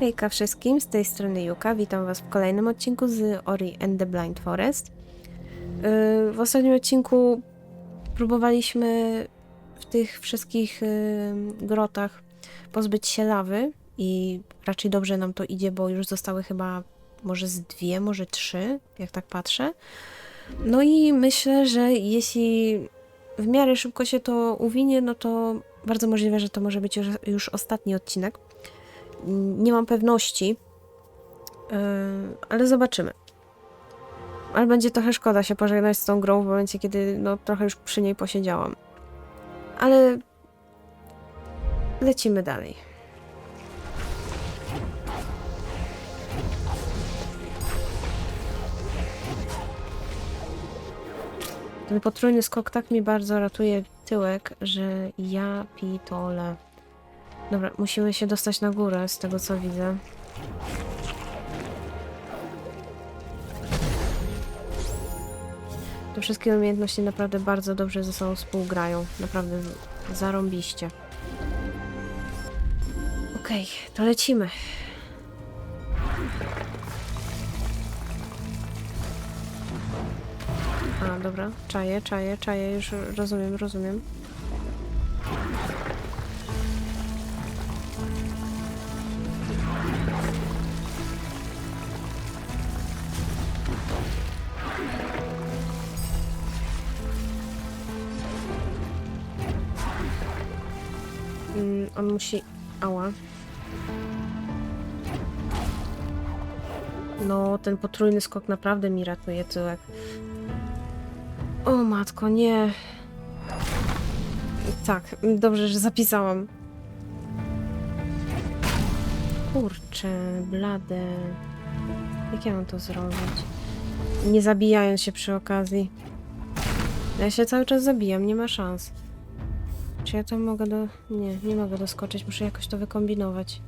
Hejka wszystkim, z tej strony Juka. Witam Was w kolejnym odcinku z Ori and the Blind Forest. Yy, W ostatnim odcinku próbowaliśmy w tych wszystkich yy, grotach pozbyć się lawy i raczej dobrze nam to idzie, bo już zostały chyba może z dwie, może trzy, jak tak patrzę. No i myślę, że jeśli w miarę szybko się to uwinie, no to bardzo możliwe, że to może być już, już ostatni odcinek. Nie mam pewności, yy, ale zobaczymy. Ale będzie trochę szkoda się pożegnać z tą grą w momencie, kiedy no, trochę już przy niej posiedziałam. Ale lecimy dalej. Ten potrójny skok tak mi bardzo ratuje tyłek, że ja pitole. Dobra, musimy się dostać na górę, z tego co widzę. Te wszystkie umiejętności naprawdę bardzo dobrze ze sobą współgrają. Naprawdę zarąbiście. Okej, to lecimy. A, dobra, czaję, czaję, czaję, już rozumiem, rozumiem. Mm, on musi... Ała. No, ten potrójny skok naprawdę mi ratuje tyłek. O matko, nie. Tak, dobrze, że zapisałam. Kurczę, blade. Jak ja mam to zrobić? Nie zabijając się przy okazji. Ja się cały czas zabijam, nie ma szans. Czy ja tam mogę do... Nie, nie mogę doskoczyć, muszę jakoś to wykombinować.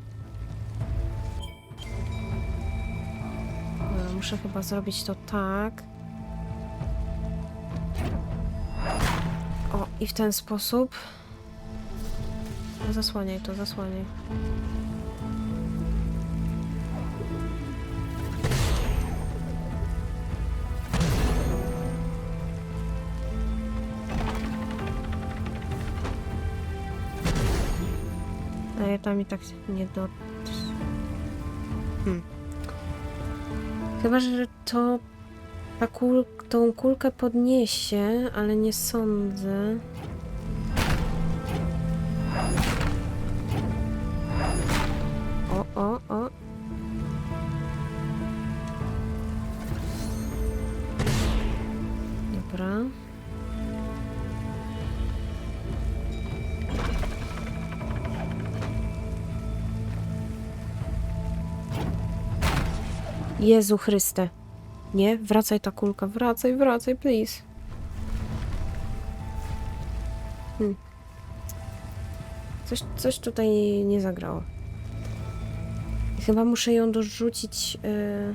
No, muszę chyba zrobić to tak. O, i w ten sposób. Zasłaniaj to, zasłaniaj. Tam i tak nie do... Hmm. Chyba, że to ta kul, tą kulkę podniesie, ale nie sądzę. O, o, o. Jezu Chryste. Nie, wracaj ta kulka, wracaj, wracaj, please. Hmm. Coś, coś tutaj nie zagrało. Chyba muszę ją dorzucić. Yy...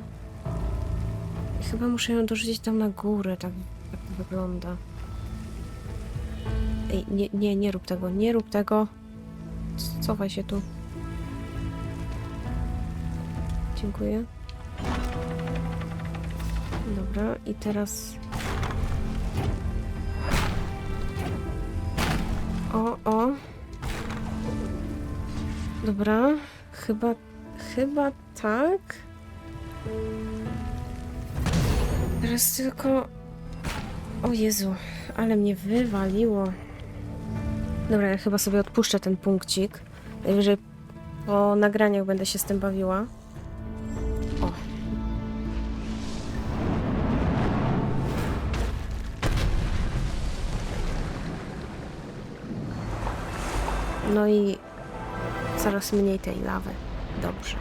Chyba muszę ją dorzucić tam na górę, tak, tak wygląda. Ej, nie, nie, nie rób tego, nie rób tego. Cofaj się tu. Dziękuję. Dobra, i teraz. O, o. Dobra, chyba, chyba tak. Teraz tylko. O Jezu, ale mnie wywaliło. Dobra, ja chyba sobie odpuszczę ten punkcik. Najwyżej po nagraniach będę się z tym bawiła. No i coraz mniej tej lawy. Dobrze.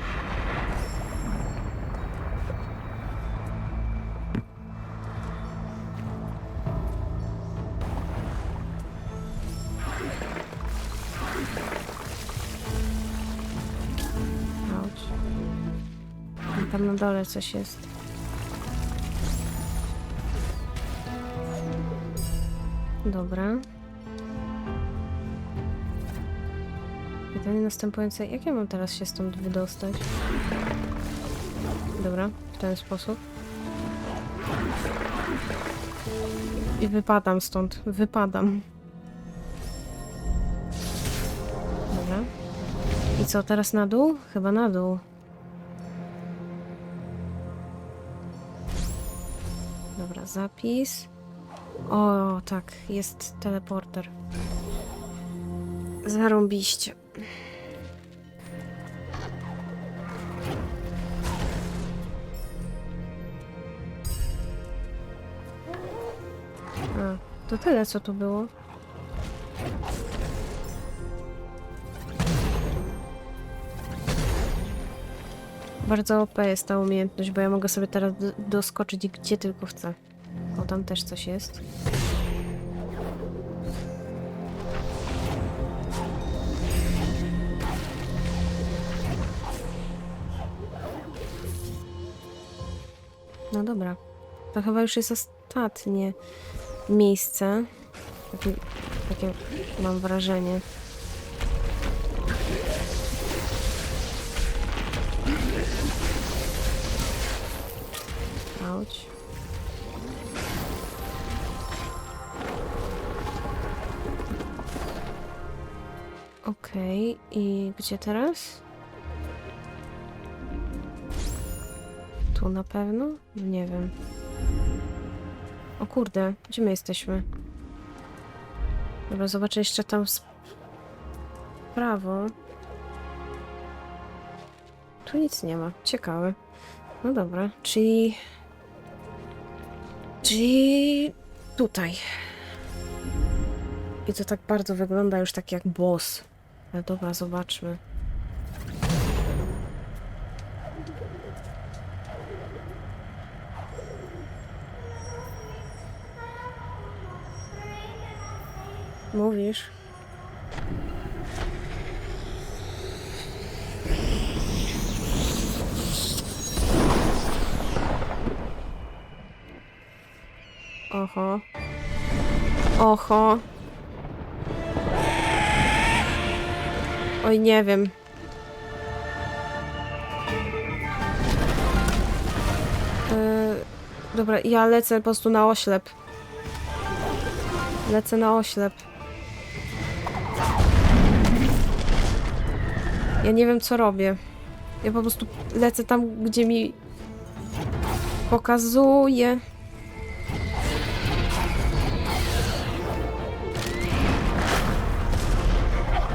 I Tam na dole coś jest. Dobra. Zadanie następujące. Jak ja mam teraz się stąd wydostać? Dobra, w ten sposób. I wypadam stąd. Wypadam. Dobra. I co, teraz na dół? Chyba na dół. Dobra, zapis. O, tak, jest teleporter. Zarąbiście. A, to tyle, co tu było. Bardzo OP jest ta umiejętność, bo ja mogę sobie teraz do- doskoczyć gdzie tylko chcę. O, tam też coś jest. No dobra. To chyba już jest ostatnie miejsce. Takie, takie mam wrażenie. Auć. Okej, i gdzie teraz? Tu na pewno? Nie wiem. O kurde, gdzie my jesteśmy? Dobra, zobaczę jeszcze tam w prawo. Tu nic nie ma. Ciekawe. No dobra, czyli... Czyli... Tutaj. I to tak bardzo wygląda już tak jak boss. Ale dobra, zobaczmy. Mówisz? Oho. Oho. Oj, nie wiem. Yy, dobra, ja lecę po prostu na oślep. Lecę na oślep. Ja nie wiem, co robię. Ja po prostu lecę tam, gdzie mi pokazuje.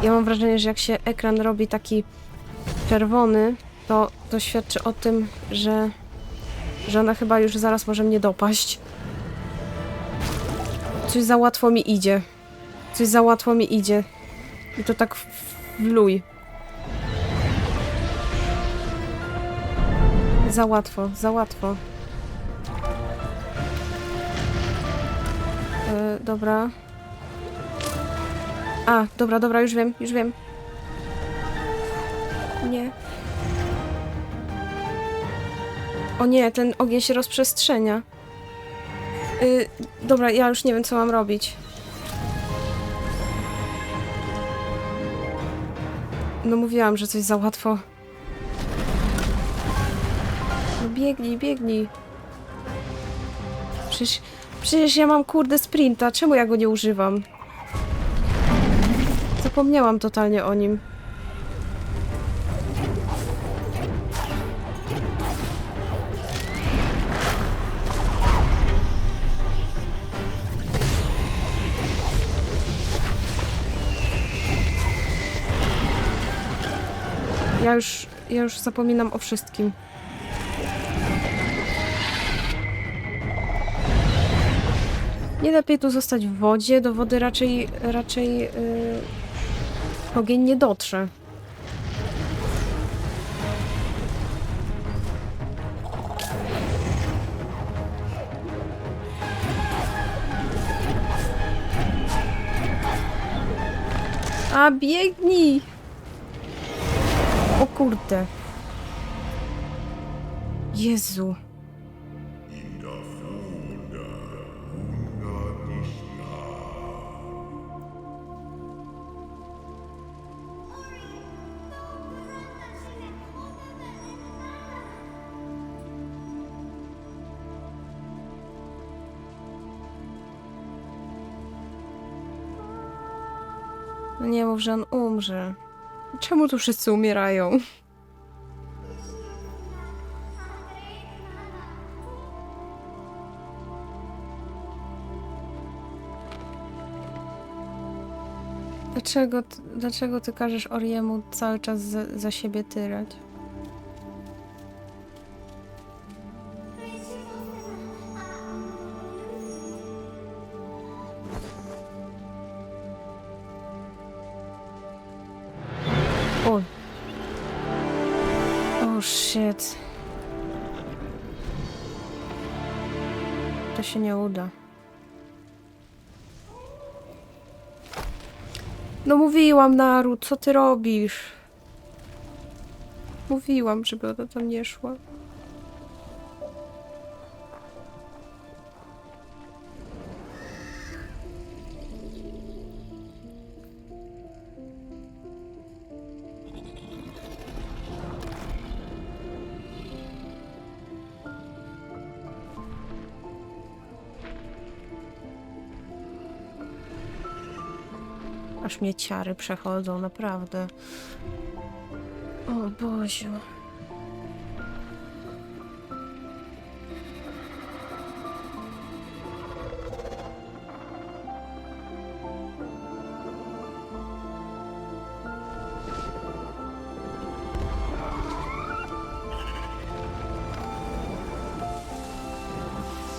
Ja mam wrażenie, że jak się ekran robi taki czerwony, to, to świadczy o tym, że, że ona chyba już zaraz może mnie dopaść. Coś za łatwo mi idzie. Coś za łatwo mi idzie. I to tak w, w luj. Za łatwo, za łatwo. E, dobra. A, dobra, dobra, już wiem, już wiem. Nie. O nie, ten ogień się rozprzestrzenia. Y, dobra, ja już nie wiem, co mam robić. No mówiłam, że coś za łatwo. Biegnij, biegnij. Przecież, przecież ja mam kurde sprinta, czemu ja go nie używam? Zapomniałam totalnie o nim. Ja już, ja już zapominam o wszystkim. Nie lepiej tu zostać w wodzie, do wody raczej, raczej yy, ogień nie dotrze. A biegnij! O kurde. Jezu. Nie mów, że on umrze. Czemu tu wszyscy umierają? Dlaczego, dlaczego ty każesz Oriemu cały czas za, za siebie tyrać? Uda. No mówiłam, Naru, co ty robisz? Mówiłam, żeby ona tam nie szła. Aż mnie ciary przechodzą, naprawdę. O Boziu.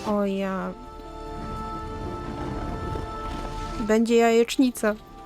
O ja. Będzie jajecznica.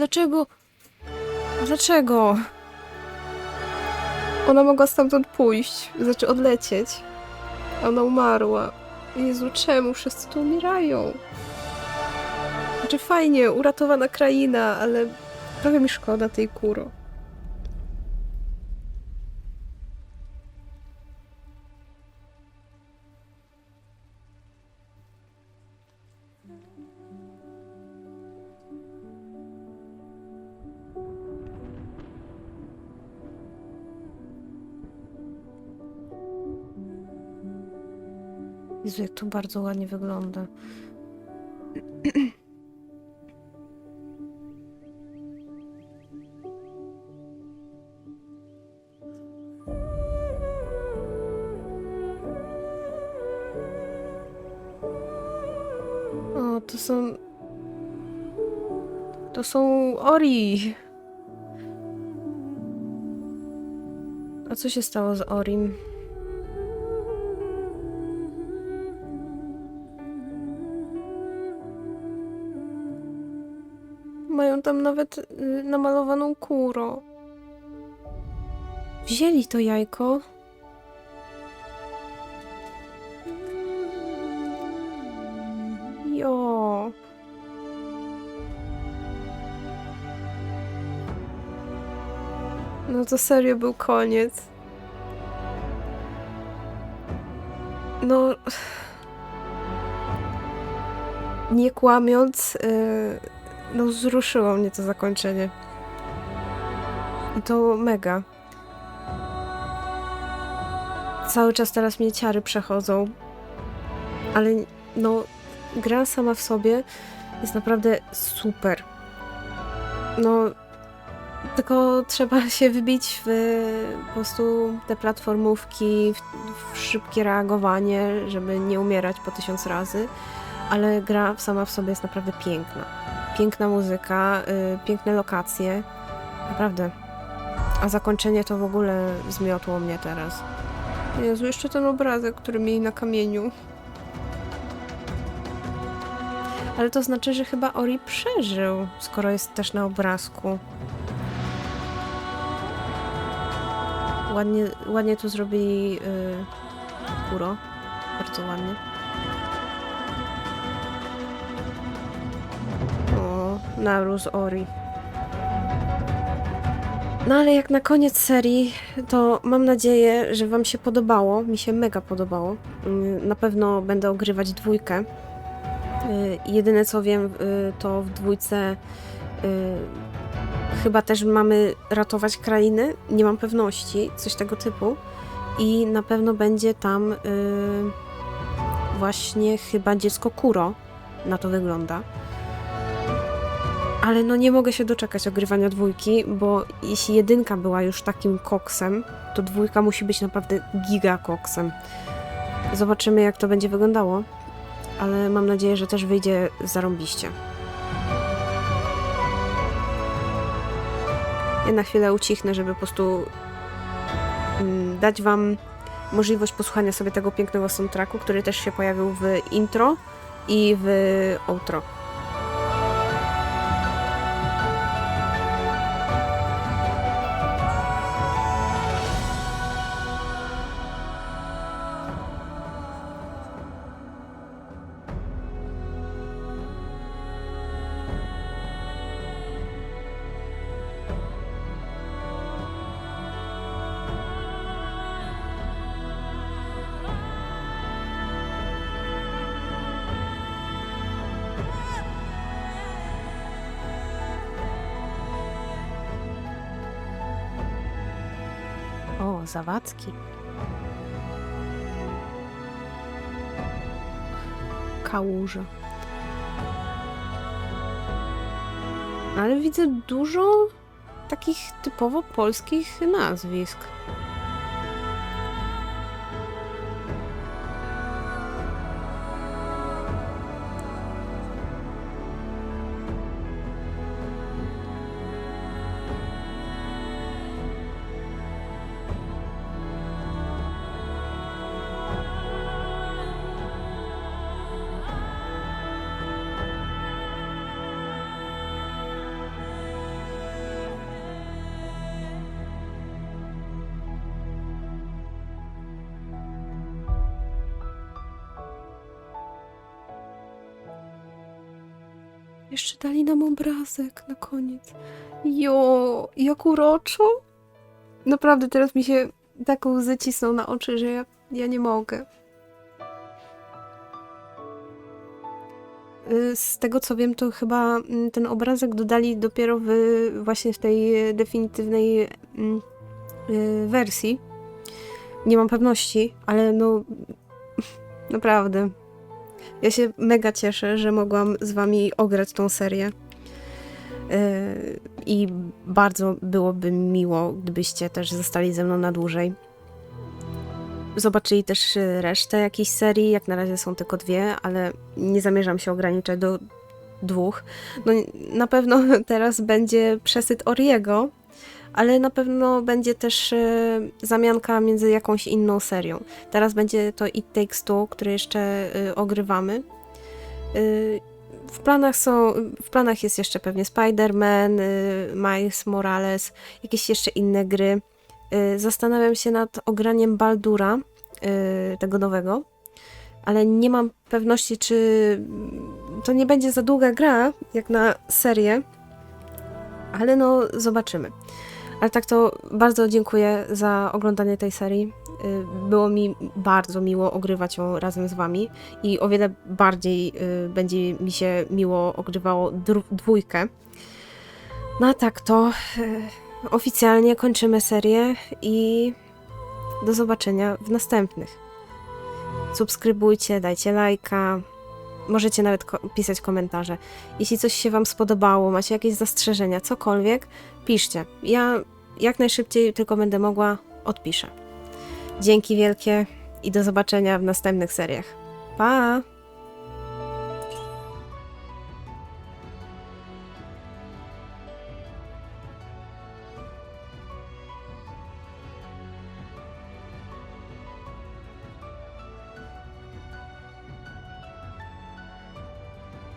Dlaczego? Dlaczego? Ona mogła stamtąd pójść, znaczy odlecieć. Ona umarła. Jezu, czemu wszyscy tu umierają? Znaczy fajnie, uratowana kraina, ale trochę mi szkoda tej kuro. Jezu, jak to bardzo ładnie wygląda. O, to są... To są Ori. A co się stało z Orim? Mają tam nawet y, namalowaną kuro. Wzięli to jajko. Jo. No to serio był koniec. No. Nie kłamiąc, y, no wzruszyło mnie to zakończenie. I to mega. Cały czas teraz mnie ciary przechodzą. Ale no, gra sama w sobie jest naprawdę super. No, tylko trzeba się wybić w po prostu te platformówki, w, w szybkie reagowanie, żeby nie umierać po tysiąc razy. Ale gra sama w sobie jest naprawdę piękna piękna muzyka, y, piękne lokacje. Naprawdę. A zakończenie to w ogóle zmiotło mnie teraz. Jezu, jeszcze ten obrazek, który mieli na kamieniu. Ale to znaczy, że chyba Ori przeżył, skoro jest też na obrazku. Ładnie, ładnie tu zrobili yy, Kuro. Bardzo ładnie. Z Ori. No ale jak na koniec serii, to mam nadzieję, że Wam się podobało. Mi się mega podobało. Mm, Na pewno będę ogrywać dwójkę. Y, Jedyne co wiem, y, to w dwójce y, chyba też mamy ratować krainy. Nie mam pewności, coś tego typu. I na pewno będzie tam właśnie chyba dziecko Kuro. Na to wygląda. Ale no nie mogę się doczekać ogrywania dwójki, bo jeśli jedynka była już takim koksem, to dwójka musi być naprawdę giga koksem. Zobaczymy jak to będzie wyglądało, ale mam nadzieję, że też wyjdzie zarąbiście. Ja na chwilę ucichnę, żeby po prostu mm, dać wam możliwość posłuchania sobie tego pięknego soundtracku, który też się pojawił w intro i w outro. O, Zawadzki. Kałuża. Ale widzę dużo takich typowo polskich nazwisk. Jeszcze dali nam obrazek na koniec. Jo, jak uroczo. Naprawdę teraz mi się tak łzy cisną na oczy, że ja, ja nie mogę. Y, Z tego co wiem, to chyba mm, ten obrazek dodali dopiero w, właśnie w tej definitywnej mm, y, wersji. Nie mam pewności, ale no naprawdę ja się mega cieszę, że mogłam z wami ograć tą serię. Yy, I bardzo byłoby miło, gdybyście też zostali ze mną na dłużej. Zobaczyli też yy, resztę jakiejś serii. Jak na razie są tylko dwie, ale nie zamierzam się ograniczać do dwóch. No, na pewno teraz będzie przesyt Oriego, ale na pewno będzie też yy, zamianka między jakąś inną serią. Teraz będzie to It Takes Two, który jeszcze y, ogrywamy. Y, w planach są, w planach jest jeszcze pewnie Spider-Man, Miles Morales, jakieś jeszcze inne gry. Zastanawiam się nad ograniem Baldura, tego nowego, ale nie mam pewności, czy to nie będzie za długa gra, jak na serię, ale no zobaczymy. Ale tak to bardzo dziękuję za oglądanie tej serii. Y, Było mi bardzo miło ogrywać ją razem z Wami i o wiele bardziej y, będzie mi się miło ogrywało dwójkę. No a tak to y, oficjalnie kończymy serię i do zobaczenia w następnych. Subskrybujcie, dajcie lajka. Możecie nawet ko- pisać komentarze. Jeśli coś się Wam spodobało, macie jakieś zastrzeżenia, cokolwiek, piszcie. Ja jak najszybciej tylko będę mogła, odpiszę. Dzięki wielkie i do zobaczenia w następnych seriach. Pa!